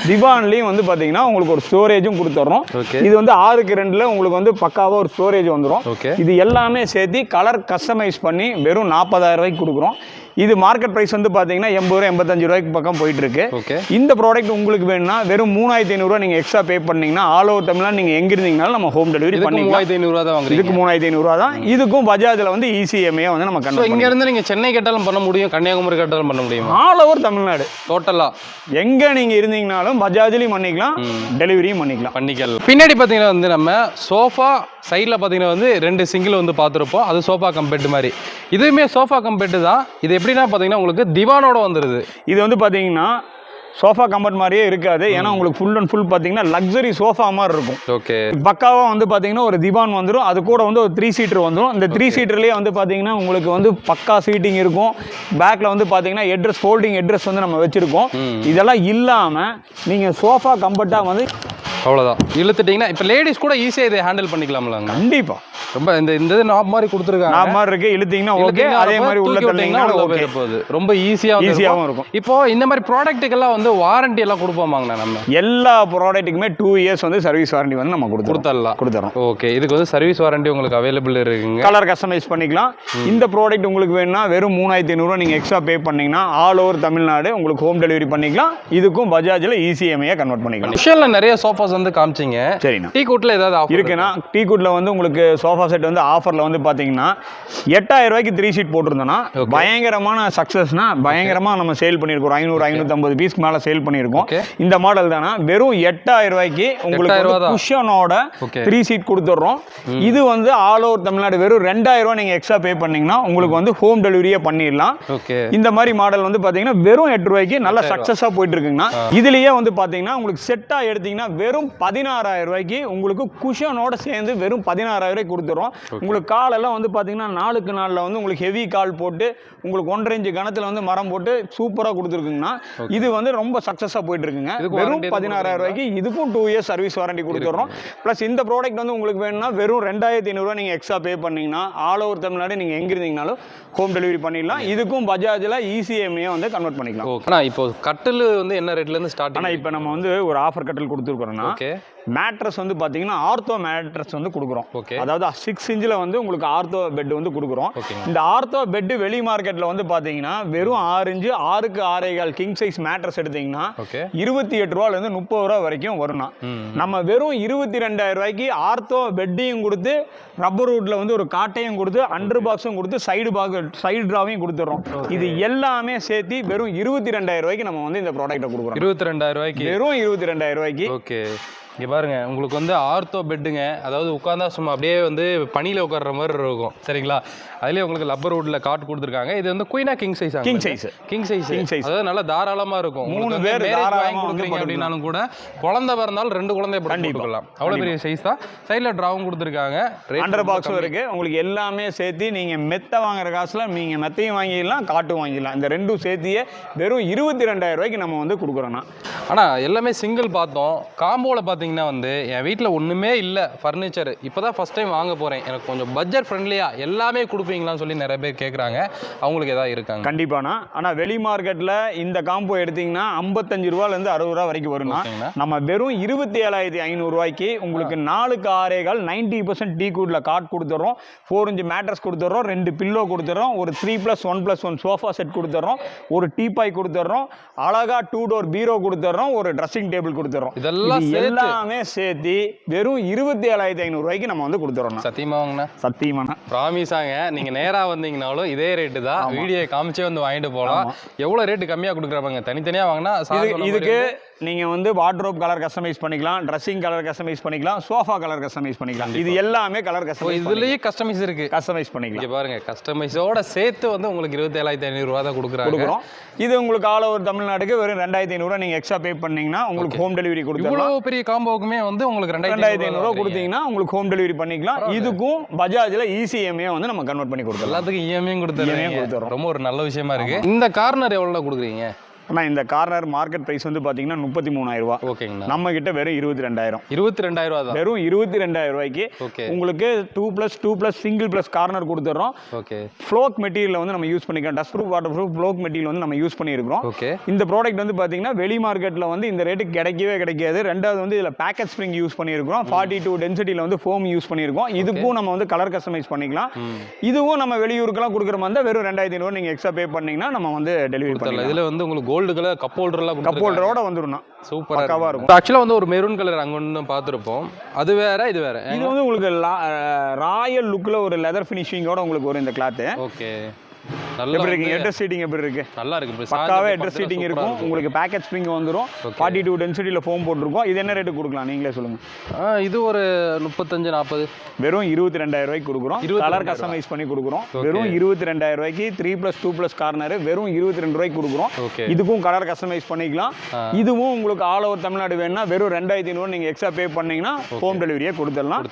திவான்லேயும் வந்து பார்த்தீங்கன்னா உங்களுக்கு ஒரு ஸ்டோரேஜும் கொடுத்துட்றோம் இது வந்து ஆறுக்கு ரெண்டில் உங்களுக்கு வந்து பக்காவாக ஒரு ஸ்டோரேஜ் வந்துடும் இது எல்லாமே சேர்த்து கலர் கஸ்டமைஸ் பண்ணி வெறும் நாற்பதாயிரம் ரூபாய்க்கு கொடுக்குறோம். இது மார்க்கெட் ப்ரைஸ் வந்து பார்த்தீங்கன்னா எண்பது ரூபா எண்பத்தஞ்சு ரூபாய்க்கு பக்கம் போயிட்டு இருக்கு ஓகே இந்த ப்ராடக்ட் உங்களுக்கு வேணும்னா வெறும் மூணாயிரத்தி ஐநூறுரூவா நீங்கள் எக்ஸ்ட்ரா பே பண்ணீங்கன்னா ஆல் ஓவர் தமிழ்நாடு நீங்கள் எங்க இருந்தீங்கனாலும் நம்ம ஹோம் டெலிவரி பண்ணிக்கலாம். ஐநூறுரூவா தான் இதுக்கு மூணாயிரத்தி ஐநூறுரூவா தான். இதுக்கும் பஜாஜில் வந்து E இசிஎம்ஏ வந்து நம்ம ஸோ கண்டு இங்கேருந்து நீங்கள் சென்னை கேட்டாலும் பண்ண முடியும் கன்னியாகுமரி கேட்டாலும் பண்ண முடியுமா? All over Tamil Nadu. டோட்டலாக எங்கே நீங்கள் இருந்தீங்கனாலும் பஜாஜ்லேயும் பண்ணிக்கலாம் டெலிவரியும் பண்ணிக்கலாம். பண்ணிக்கலாம். பின்னாடி பார்த்தீங்கன்னா வந்து நம்ம சோஃபா சைடில் பார்த்தீங்கன்னா வந்து ரெண்டு சிங்கிள் வந்து பார்த்துருப்போம் அது சோஃபா கம்பெட் மாதிரி. இதுவுமே சோஃபா கம்பெட் தான். இது எப்படின்னா பார்த்தீங்கன்னா உங்களுக்கு திவானோட வந்துடுது இது வந்து பார்த்தீங்கன்னா சோஃபா கம்பெட் மாதிரியே இருக்காது. ஏன்னா உங்களுக்கு ஃபுல் அண்ட் ஃபுல் பார்த்தீங்கன்னா லக்ஸரி சோஃபா மாதிரி இருக்கும். ஓகே. பக்காவாக வந்து பார்த்தீங்கன்னா ஒரு திவான் வந்துடும் அது கூட வந்து ஒரு த்ரீ சீட்டர் வந்துடும் இந்த த்ரீ சீட்டர்லேயே வந்து பார்த்தீங்கன்னா உங்களுக்கு வந்து பக்கா சீட்டிங் இருக்கும். பேக்கில் வந்து பார்த்தீங்கன்னா ஹெட்ரஸ் ஃபோல்டிங் ஹெட்ரஸ் வந்து நம்ம வச்சுருக்கோம். இதெல்லாம் இல்லாமல் நீங்கள் சோஃபா கம்பர்ட்டாக வந்து அவ்வளோதான் இழுத்துட்டிங்கன்னா இப்போ லேடிஸ் கூட ஈஸியாக இதை ஹேண்டில் பண்ணிக்கலாம்லாங்க. கண்டிப்பாக ரொம்ப இந்த இந்த இது நாப் மாதிரி கொடுத்துருக்காங்க. நான் மாதிரி இருக்கு. இழுத்தீங்கன்னா ஓகே அதே மாதிரி உள்ள தள்ளீங்கன்னா ஓகே போகுது ரொம்ப ஈஸியாக ஈஸியாகவும் இருக்கும். இப்போ இந்த மாதிரி ப்ராடக்ட்டுக்கெல்லாம் வந்து வாரண்டி எல்லாம் கொடுப்போமாங்கண்ணா நம்ம? எல்லா ப்ராடக்ட்டுக்குமே டூ இயர்ஸ் வந்து சர்வீஸ் வாரண்டி வந்து நம்ம கொடுத்துருவோம் கொடுத்துடலாம் கொடுத்துறோம். ஓகே இதுக்கு வந்து சர்வீஸ் வாரண்டி உங்களுக்கு அவைலபிள் இருக்குங்க. கலர் கஸ்டமைஸ் பண்ணிக்கலாம். இந்த ப்ராடக்ட் உங்களுக்கு வேணும்னா வெறும் மூணாயிரத்தி ஐநூறுரூவா நீங்கள் எக்ஸ்ட்ரா பே பண்ணீங்கன்னா ஆல் ஓவர் தமிழ்நாடு உங்களுக்கு ஹோம் டெலிவரி பண்ணிக்கலாம். இதுக்கும் பஜாஜில் இசிஎம்ஐயாக கன்வெர்ட் பண்ணிக்கலாம். விஷயம்ல நிறைய சோஃபாஸ் வந்து காமிச்சிங்க. சரிண்ணா. டீ கூட்டில் ஏதாவது offer இருக்குன்னா டீ குட்ல வந்து உங்களுக்கு சோஃபா செட் வந்து ஆஃபரில் வந்து பார்த்தீங்கன்னா எட்டாயிரம் ரூபாய்க்கு த்ரீ சீட் போட்டிருந்தோன்னா பயங்கரமான சக்ஸஸ்னா பயங்கரமாக நம்ம சேல் பண்ணியிருக்கோம். ஐநூறு ஐநூற்றம்பது பீஸ்க்கு மேலே சேல் பண்ணியிருக்கோம். இந்த மாடல் தானே வெறும் எட்டாயிரம் ரூபாய்க்கு உங்களுக்கு 8000 ரூபா தான். குஷனோட. த்ரீ சீட் கொடுத்துட்றோம். இது வந்து ஆல் ஓவர் தமிழ்நாடு வெறும் ரெண்டாயிரம் ரூபா நீங்கள் எக்ஸ்ட்ரா பே பண்ணீங்கன்னா உங்களுக்கு வந்து ஹோம் டெலிவரியே பண்ணிடலாம். இந்த மாதிரி மாடல் வந்து பார்த்தீங்கன்னா வெறும் எட்டு ரூபாய்க்கு நல்ல சக்ஸஸாக போயிட்டு இருக்குங்கண்ணா. இதுலயே வந்து பார்த்தீங்கன்னா உங்களுக்கு செட்டாக எடுத்தீங்கன்னா வெறும் பதினாறாயிரம் ரூபாய்க்கு உங்களுக்கு குஷனோட சேர்ந்து வெறும் பதினாறாயிரம் ரூபாய்க்கு கொடுத்துறோம். உங்களுக்கு காலெல்லாம் வந்து பார்த்தீங்கன்னா நாளுக்கு நாளில் வந்து உங்களுக்கு ஹெவி கால் போட்டு உங்களுக்கு ஒன்றரை இன்ச்சு கணத்தில் வந்து மரம் போட்டு சூப்பராக கொடுத்துருக்குங்கண்ணா இது வந்து ரொம்ப சக்ஸஸாக போயிட்டு இருக்குங்க வெறும் பதினாறாயிரம் ரூபாய்க்கு இதுக்கும் டூ இயர்ஸ் சர்வீஸ் வாரண்டி கொடுத்துட்றோம் ப்ளஸ் இந்த ப்ராடக்ட் வந்து உங்களுக்கு வேணும்னா வெறும் ரெண்டாயிரத்தி ஐநூறுரூவா நீங்கள் எக்ஸ்ட்ரா பே பண்ணீங்கன்னா ஆல் ஓவர் தமிழ்நாடு நீங்கள் எங்கே இருந்தீங்கனாலும் ஹோம் டெலிவரி பண்ணிடலாம். இதுக்கும் பஜாஜில் E இசிஎம்ஏ வந்து கன்வெர்ட் பண்ணிக்கலாம். அண்ணா இப்போ கட்டில் வந்து என்ன ரேட்ல இருந்து ஸ்டார்ட் ஆனால் இப்போ நம்ம வந்து ஒரு ஆஃபர் கட்டல் கொடுத்துருக்குறோன்னா ஓகே மேட்ரஸ் வந்து பார்த்தீங்கன்னா ஆர்த்தோ மேட்ரஸ் வந்து கொடுக்குறோம். அதாவது சிக்ஸ் இன்ச்சில் வந்து உங்களுக்கு ஆர்த்தோ பெட் வந்து கொடுக்குறோம். இந்த ஆர்த்தோ பெட்டு வெளி மார்க்கெட்டில் வந்து பார்த்தீங்கன்னா வெறும் ஆறு இன்ச்சு ஆறுக்கு ஆறேகால் கிங் சைஸ் மேட்ரஸ் எடுத்தீங்கன்னா இருபத்தி எட்டு ரூபாலேருந்து முப்பது ரூபா வரைக்கும் வரும்ண்ணா. ம் நம்ம வெறும் இருபத்தி ரெண்டாயிரம் ரூபாய்க்கு ஆர்த்தோ பெட்டையும் கொடுத்து ரப்பர் வுட்ல வந்து ஒரு காட்டையும் கொடுத்து அண்டர் பாக்ஸும் கொடுத்து சைடு பாக்ஸ் சைடு டிராவையும் கொடுத்துட்றோம். இது எல்லாமே சேர்த்து வெறும் இருபத்தி ரெண்டாயிரம் ரூபாய்க்கு நம்ம வந்து இந்த ப்ராடக்ட்டை கொடுக்குறோம். இருபத்தி ரெண்டாயிரம் ரூபாய்க்கு. வெறும் இருபத்தி ரெண்டாயிரம் ரூபாய்க்கு. ஓகே. இங்கே பாருங்க உங்களுக்கு வந்து ஆர்த்தோ பெட்டுங்க. அதாவது உட்காந்தா சும்மா அப்படியே வந்து பனியில் உட்கார்ற மாதிரி இருக்கும். சரிங்களா? அதுலேயே உங்களுக்கு லப்பர் வுட்ல காட் கொடுத்துருக்காங்க. இது வந்து குயினா king size king size king size King size. அதாவது நல்லா தாராளமா இருக்கும். மூணு பேர் வாங்கி கொடுக்குறீங்க. அப்படின்னாலும் கூட குழந்தை பிறந்தாலும் ரெண்டு குழந்தை போட்டு கண்டிப்பா. போட்டுக்கலாம். அவ்வளோ பெரிய சைஸ் தான். சைடில் ட்ராவும் கொடுத்துருக்காங்க. அண்டர் பாக்ஸும் கம்மி. இருக்கு. உங்களுக்கு எல்லாமே சேர்த்து நீங்க மெத்த வாங்குற காசுல நீங்க மெத்தையும் வாங்கிடலாம் காட்டும் வாங்கிடலாம். இந்த ரெண்டும் சேர்த்தியே வெறும் இருபத்தி ரெண்டாயிரம் ரூபாய்க்கு நம்ம வந்து கொடுக்குறோம்னா. ஆனா எல்லாமே சிங்கிள் பார்த்தோம். காம்போவில் பார்த்தீங்கன்னா வந்து என் வீட்டில் ஒன்றுமே இல்லை ஃபர்னிச்சர் இப்போ தான் ஃபஸ்ட் டைம் வாங்க போகிறேன் எனக்கு கொஞ்சம் பட்ஜெட் ஃப்ரெண்ட்லியாக எல்லாமே கொடுப்பீங்களான்னு சொல்லி நிறைய பேர் கேட்குறாங்க அவங்களுக்கு எதாவது இருக்காங்க. கண்டிப்பாண்ணா. ஆனா வெளி மார்க்கெட்ல இந்த காம்போ எடுத்தீங்கன்னா ஐம்பத்தஞ்சு ரூபால இருந்து அறுபது ரூபா வரைக்கும் வரும்னா நம்ம வெறும் இருபத்தி ஏழாயிரத்தி ஐநூறு ரூபாய்க்கு உங்களுக்கு நாலுக்கு ஆறே கால் நைன்டி பர்சன்ட் டீ கூட்ல காட் கொடுத்துறோம். ஃபோர் இன்ச் மேட்ரஸ் கொடுத்துறோம். ரெண்டு பில்லோ கொடுத்துறோம். ஒரு three plus one plus one sofa set கொடுத்துறோம். ஒரு டீபாய் கொடுத்துறோம். அழகா டூ டோர் பீரோ கொடுத்துறோம். ஒரு ட்ரெஸ்ஸிங் டேபிள் கொடுத்துறோம். இதெல்லாம் இது சேர்த்து எல்லாமே சேர்த்து வெறும் இருபத்தி ஏழாயிரத்தி ஐநூறு ரூபாய்க்கு நம்ம வந்து கொடுத்துறோம் சத்தியமா வாங்கண்ணா சத்தியமான ப்ராமிஸாங்க நீங்கள் நேராக வந்தீங்கனாலும் இதே ரேட்டு தான். வீடியோ காமிச்சே வந்து வாங்கிட்டு போகலாம். எவ்வளோ ரேட்டு கம்மியாக கொடுக்குறாங்க தனித்தனியாக வாங்கினா இது இதுக்கு நீங்க வந்து வார்ட்ரோப் கலர் கஸ்டமைஸ் பண்ணிக்கலாம் ட்ரெஸ்ஸிங் கலர் கஸ்டமைஸ் பண்ணிக்கலாம் சோஃபா கலர் கஸ்டமைஸ் பண்ணிக்கலாம். இது எல்லாமே கலர் கஸ்டமைஸ் இதுலேயே கஸ்டமைஸ் இருக்கு. கஸ்டமைஸ் பண்ணிக்கலாம். பாருங்க கஸ்டமைஸோட சேர்த்து வந்து உங்களுக்கு இருபத்தேழாயிரத்தி ஐநூறுரூவா தான் கொடுக்குறாங்க. கொடுக்குறோம். இது உங்களுக்கு ஆல் ஓவர் தமிழ்நாடுக்கு வெறும் ரெண்டாயிரத்தி ஐநூறுரூவா நீங்க எக்ஸ்ட்ரா பே பண்ணீங்கன்னா உங்களுக்கு ஹோம் டெலிவரி கொடுத்துடலாம். இவ்வளோ பெரிய காம்போவுக்குமே வந்து உங்களுக்கு ரெண்டாயிரத்தி ஐநூறுரூவா கொடுத்தீங்கன்னா உங்களுக்கு ஹோம் டெலிவரி பண்ணிக்கலாம். இதுக்கும் பஜாஜ்ல E இசிஎம்ஏ வந்து நம்ம கன்வெர்ட் பண்ணி கொடுத்துடலாம். எல்லாத்துக்கும் E இஎம்ஐயும் EMI கொடுத்துருங்க கொடுத்துறோம். ரொம்ப ஒரு நல்ல விஷயமா இருக்கு. இந்த கார்னர் எவ்வளோ கொடுக்குறீங்க? ஆனால் இந்த கார்னர் மார்க்கெட் பிரைஸ் வந்து பார்த்தீங்கன்னா முப்பத்தி மூணாயிரம் ரூபா ஓகேங்கண்ணா. நம்ம கிட்ட வெறும் இருபத்தி ரெண்டாயிரம் இருபத்தி ரெண்டாயிரம் ரூபா தான்? வெறும் இருபத்தி ரெண்டாயிரம் ரூபாய்க்கு உங்களுக்கு two plus two plus single plus corner கொடுத்துட்றோம் ஓகே. ஃப்ளோக் மெட்டீரியல் வந்து நம்ம யூஸ் பண்ணிக்கலாம். Dust proof water proof flock material வந்து நம்ம யூஸ் பண்ணியிருக்கிறோம். ஓகே. இந்த ப்ராடக்ட் வந்து பார்த்தீங்கன்னா வெளி மார்க்கெட்டில் வந்து இந்த ரேட்டுக்கு கிடைக்கவே கிடைக்காது. ரெண்டாவது வந்து இதில் பேக்கெட் ஸ்ப்ரிங் யூஸ் பண்ணியிருக்கிறோம். ஃபார்ட்டி டூ டென்சிட்டியில் வந்து ஃபோம் யூஸ் பண்ணியிருக்கோம். இதுக்கும் நம்ம வந்து கலர் கஸ்டமைஸ் பண்ணிக்கலாம். இதுவும் நம்ம வெளியூருக்கெல்லாம் கொடுக்குற மாதிரி வெறும் ரெண்டாயிரத்தி ஐநூறு நீங்கள் எக்ஸ்ட்ரா பே பண்ணீங்கன்னா நம்ம வந்து டெலிவரி பண்ணிக்கலாம். இதுல வந்து உங்களுக்கு கோல்டு கலர் கப் ஹோல்டர்லாம் கப் ஹோல்டரோட வந்துடும் சூப்பரா பக்காவா இருக்கும். ஆக்சுவலாக வந்து ஒரு மெரூன் கலர் அங்க ஒன்று பார்த்துருப்போம். அது வேற இது வேற. இது வந்து உங்களுக்கு ராயல் லுக்கில் ஒரு லெதர் ஃபினிஷிங்கோட உங்களுக்கு வரும் இந்த கிளாத்து ஓகே எப்படி இருக்கு? ஹெட்ரஸ் சீட்டிங் எப்படி இருக்கு? நல்லா இருக்கு பக்காவே பார்த்தீங்கன்னா சீட்டிங் இருக்கும். உங்களுக்கு பேக்கெட் ஸ்ப்ரிங் வந்துடும் ஃபார்ட்டி டூ டென்சிட்டியில் ஃபோம் போட்டிருக்கோம். இது என்ன ரேட்டு கொடுக்கலாம்? நீங்களே சொல்லுங்க. இது ஒரு முப்பத்தஞ்சு நாற்பது வெறும் இருபத்தி ரெண்டாயிரம் ரூபாய்க்கு கொடுக்குறோம். கலர் கஸ்டமைஸ் பண்ணி கொடுக்குறோம். வெறும் இருபத்தி ரெண்டாயிரம் ரூபாய்க்கு three plus two plus corner வெறும் இருபத்தி ரெண்டு ரூபாய்க்கு கொடுக்குறோம். இதுக்கும் கலர் கஸ்டமைஸ் பண்ணிக்கலாம். இதுவும் உங்களுக்கு ஆல் ஓவர் தமிழ்நாடு வேணும்னா வெறும் ரெண்டாயிரத்தி ஐநூறு நீங்கள் எக்ஸ்ட்ரா பே பண்ணீங்கன்னா ஹோம் டெலிவரியே கொடுத்துடலாம்.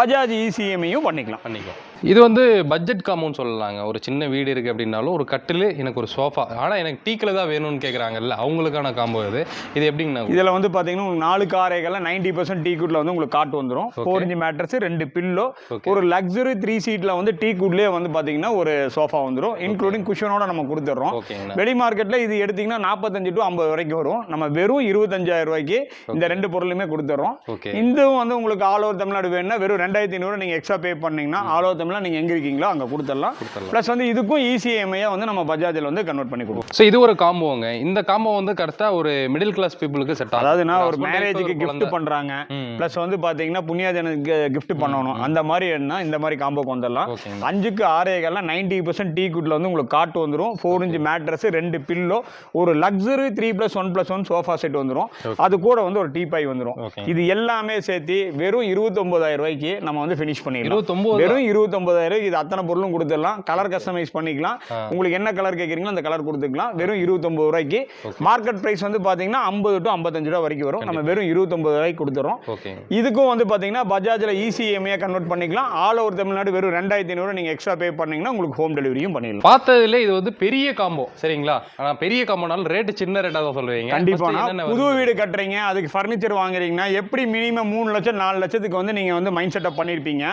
பஜாஜ் E இசிஎம்ஐயும் பண்ணிக்கலாம். பண்ணிக்கலாம். இது வந்து பட்ஜெட் காம்பவுண்ட் சொல்லலாங்க. ஒரு சின்ன வீடு இருக்குது அப்படின்னாலும் ஒரு கட்டில் எனக்கு ஒரு சோஃபா ஆனால் எனக்கு டீக்கில் தான் வேணும்னு கேட்குறாங்கல்ல அவங்களுக்கான காம்போ இது இது எப்படிங்கண்ணா? இதில் வந்து பார்த்தீங்கன்னா உங்களுக்கு நாலு காரைகள்ல நைன்டி பர்சன்ட் டீ குட்ல வந்து உங்களுக்கு காட்டு வந்துடும் ஃபோர் இன்ச் மேட்ரஸ் ரெண்டு பில்லோ. ஒரு லக்ஸரி த்ரீ சீட்டில் வந்து டீ குட்லேயே வந்து பார்த்தீங்கன்னா ஒரு சோஃபா வந்துடும் இன்க்ளூடிங் குஷனோட நம்ம கொடுத்துட்றோம் வெளி மார்க்கெட்டில் இது எடுத்தீங்கன்னா நாற்பத்தஞ்சு டு ஐம்பது வரைக்கும் வரும். நம்ம வெறும் இருபத்தஞ்சாயிரம் ரூபாய்க்கு இந்த ரெண்டு பொருளுமே கொடுத்துட்றோம் இதுவும் வந்து உங்களுக்கு ஆல் ஓவர் தமிழ்நாடு வேணும்னா வெறும் ரெண்டாயிரத்தி ஐநூறு நீங்கள் எக்ஸ்ட்ரா பே பண்ணீங்கன்னா ஆல் ஓவர் தமிழ்நாடு நீங்கள் எங்கே இருக்கீங்களோ அங்கே கொடுத்துடலாம். ப்ளஸ் வந்து இதுக்கும் இசிஎம்ஐயை வந்து நம்ம பஜாஜில் வந்து கன்வெர்ட் பண்ணி கொடுப்போம். ஸோ இது ஒரு காம்போங்க இந்த காம்போ வந்து கரெக்டாக ஒரு மிடில் கிளாஸ் பீப்புளுக்கு செட் ஆகும். அதாவதுனா ஒரு மேரேஜுக்கு. பண்றாங்க. ம். ப்ளஸ் வந்து பாத்தீங்கன்னா புண்ணியாஜனுக்கு gift பண்ணணும். அந்த மாதிரி என்ன இந்த மாதிரி காம்போக்கு வந்துடலாம். அஞ்சுக்கு ஆறேகள்லாம் நைன்டி பர்சன்ட் டீ குட்ல வந்து உங்களுக்கு காட்டு வந்துடும் ஃபோர் இன்ச் மேட்ரஸ் ரெண்டு பில்லோ ஒரு luxury three plus one plus one sofa set வந்துடும் அது கூட வந்து ஒரு டீ பாய் வந்துடும் இது எல்லாமே சேர்த்து வெறும் இருபத்தொன்பதாயிரம் ரூபாய்க்கு நம்ம வந்து ஃபினிஷ் பண்ணிடலாம். வெறும் இருபத்தொன்பதாயிரம் இது அத்தனை பொருளும் கொடுத்துடலாம். கலர் கஸ்டமைஸ் பண்ணிக்கலாம். உங்களுக்கு என்ன கலர் கேட்குறீங்களோ அந்த கலர் கொடுத்துக்கலாம். வெறும் இருபத்தொம்பது ரூபாய்க்கு. மார்க்கெட் பிரைஸ் வந்து பார்த்தீங்கன்னா ஐம்பது டு ஐம்பத்தஞ்சு ரூபா வரைக்கும் வரும். நம்ம வெறும் இருபத்தொம்பது ரூபாய்க்கு கொடுத்துறோம். இதுக்கும் வந்து பார்த்தீங்கன்னா பஜாஜில் E இசிஎம்ஏ கன்வெர்ட் பண்ணிக்கலாம். ஆல் ஓவர் தமிழ்நாடு வெறும் ரெண்டாயிரத்தி ஐநூறு நீங்கள் எக்ஸ்ட்ரா பே பண்ணீங்கன்னா உங்களுக்கு ஹோம் டெலிவரியும் பண்ணிடலாம். பார்த்ததுல இது வந்து பெரிய காம்போ சரிங்களா? ஆனா பெரிய காம்போனாலும் ரேட்டு சின்ன ரேட்டா தான் சொல்லுவீங்க. கண்டிப்பா. First என்னென்ன புது? வீடு கட்டுறீங்க அதுக்கு ஃபர்னிச்சர் வாங்குறீங்கன்னா எப்படி மினிமம் மூணு லட்சம் நாலு லட்சத்துக்கு வந்து நீங்கள் வந்து மைண்ட் செட்டப் பண்ணியிருப்பீங்க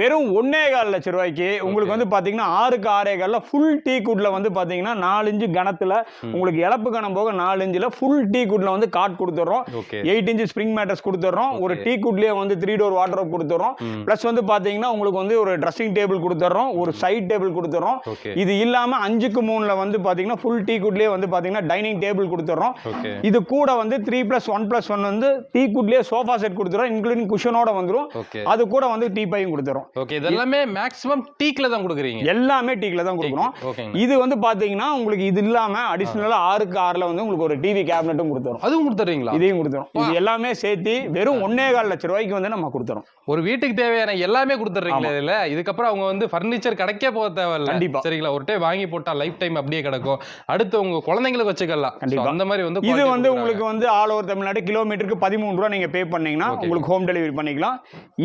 வெறும் ஒன்னே கால் லட்ச ரூபாய்க்கு உங்களுக்கு வந்து பாத்தீங்கன்னா ஆறுக்கு ஆறே கால்ல ஃபுல் டீ குட்ல வந்து பாத்தீங்கன்னா நாலு இன்ச்சு கணத்துல உங்களுக்கு இழப்பு கணம் போக நாலு இன்ச்சில் ஃபுல் டீ குட்ல வந்து காட் கொடுத்துட்றோம் எயிட் இன்ச் ஸ்ப்ரிங் மேட்டர்ஸ் கொடுத்துட்றோம் ஒரு டீ குட்லயே வந்து த்ரீ டோர் வாட்டர் கொடுத்துறோம். ப்ளஸ் வந்து பாத்தீங்கன்னா உங்களுக்கு வந்து ஒரு ட்ரெஸ்ஸிங் டேபிள் கொடுத்துட்றோம் ஒரு சைட் டேபிள் கொடுத்துறோம். ஓகே. இது இல்லாம அஞ்சுக்கு மூணுல வந்து பாத்தீங்கன்னா ஃபுல் டீ குட்லயே வந்து பாத்தீங்கன்னா டைனிங் டேபிள் கொடுத்துட்றோம் இது கூட வந்து three plus one plus one வந்து டீ குட்லயே சோஃபா செட் கொடுத்துறோம். இன்க்ளூடிங் குஷனோட வந்துரும். ஓகே. அது கூட வந்து டீ பையும் கொடுத்துறோம். ஓகே. இதெல்லாமே மேக்ஸிமம் டீக்ல தான் கொடுக்குறீங்க? எல்லாமே டீக்ல தான் கொடுக்குறோம் இது வந்து பாத்தீங்கன்னா உங்களுக்கு இது இல்லாம அடிஷனலா ஆறுக்கு ஆறுல வந்து உங்களுக்கு ஒரு டிவி கேபினட்டும் கொடுத்துரும் அதுவும் கொடுத்துறீங்களா? இதையும் கொடுத்துரும் இது எல்லாமே சேர்த்து வெறும் ஒன்னே கால் லட்ச ரூபாய்க்கு வந்து நம்ம கொடுத்துறோம். ஒரு வீட்டுக்கு தேவையான எல்லாமே கொடுத்துட்றீங்களா இதுல? இதுக்கப்புறம் அவங்க வந்து ஃபர்னிச்சர் கடைக்கே போக தேவையில்ல. கண்டிப்பா. சரிங்களா? ஒரு டைம் வாங்கி போட்டா லைஃப் டைம் அப்படியே கிடக்கும். அடுத்து உங்க குழந்தைங்களுக்கு வச்சுக்கலாம். கண்டிப்பா. So, அந்த மாதிரி வந்து இது வந்து. உங்களுக்கு வந்து ஆல் ஓவர் தமிழ்நாடு கிலோமீட்டருக்கு பதிமூணு ரூபா நீங்க பே பண்ணீங்கன்னா. உங்களுக்கு ஹோம் டெலிவரி பண்ணிக்கலாம்.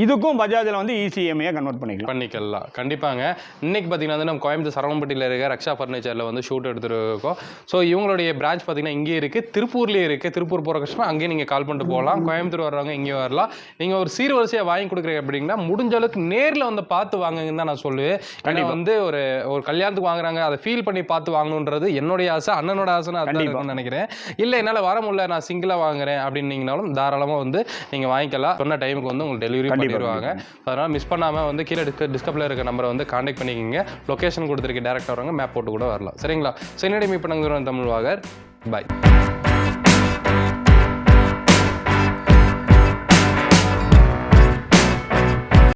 இதுக்கும் பஜாஜ்ல வந்து E இசிஎம்ஐயா கன்வெர்ட் பண்ணிக்கலாம். பண்ணிக்கலாம். கண்டிப்பாங்க. இன்னைக்கு பார்த்தீங்கன்னா வந்து நம்ம கோயம்புத்தூர் சரவணம்பட்டியில் இருக்க ரக்ஷா ஃபர்னிச்சரில் வந்து ஷூட் எடுத்துட்டு இருக்கோம் ஸோ இவங்களுடைய பிரான்ச் பார்த்தீங்கன்னா இங்கேயே இருக்குது திருப்பூர்லேயே இருக்குது திருப்பூர் போகிற கஷ்டமாக அங்கேயே நீங்கள் கால் பண்ணிட்டு போகலாம். கோயம்புத்தூர் வர்றவங்க இங்கேயும் வரலாம். நீங்கள் ஒரு சீர்வரிசையாக வாங்கி கொடுக்குறீங்க அப்படின்னா முடிஞ்ச அளவுக்கு நேரில் வந்து பார்த்து வாங்குங்கன்னு தான் நான் சொல்லுவேன். கண்டிப்பாக வந்து ஒரு ஒரு கல்யாணத்துக்கு வாங்குறாங்க. அதை ஃபீல் பண்ணி பார்த்து வாங்கணுன்றது என்னுடைய ஆசை அண்ணனோட அதான் கண்டிப்பா. இருக்கும்னு நினைக்கிறேன். இல்லை என்னால் வர முடியல. நான் சிங்கிளாக வாங்குறேன் அப்படின்னீங்கனாலும் தாராளமாக வந்து நீங்கள் வாங்கிக்கலாம். சொன்ன டைமுக்கு வந்து உங்களுக்கு டெலிவரி பண்ணிடுவாங்க. அதனால் மிஸ் பண்ணாமல் வந்து கீழே டிஸ்க டிஸ்கப்ல இருக்க நம்பரை வந்து காண்டாக்ட் பண்ணிக்கோங்க. லொக்கேஷன் கொடுத்துருக்க டேரக்டாக வரவங்க மேப் போட்டு கூட வரலாம். சரிங்களா? ஸோ என்னடி தமிழ் வாகர். பாய்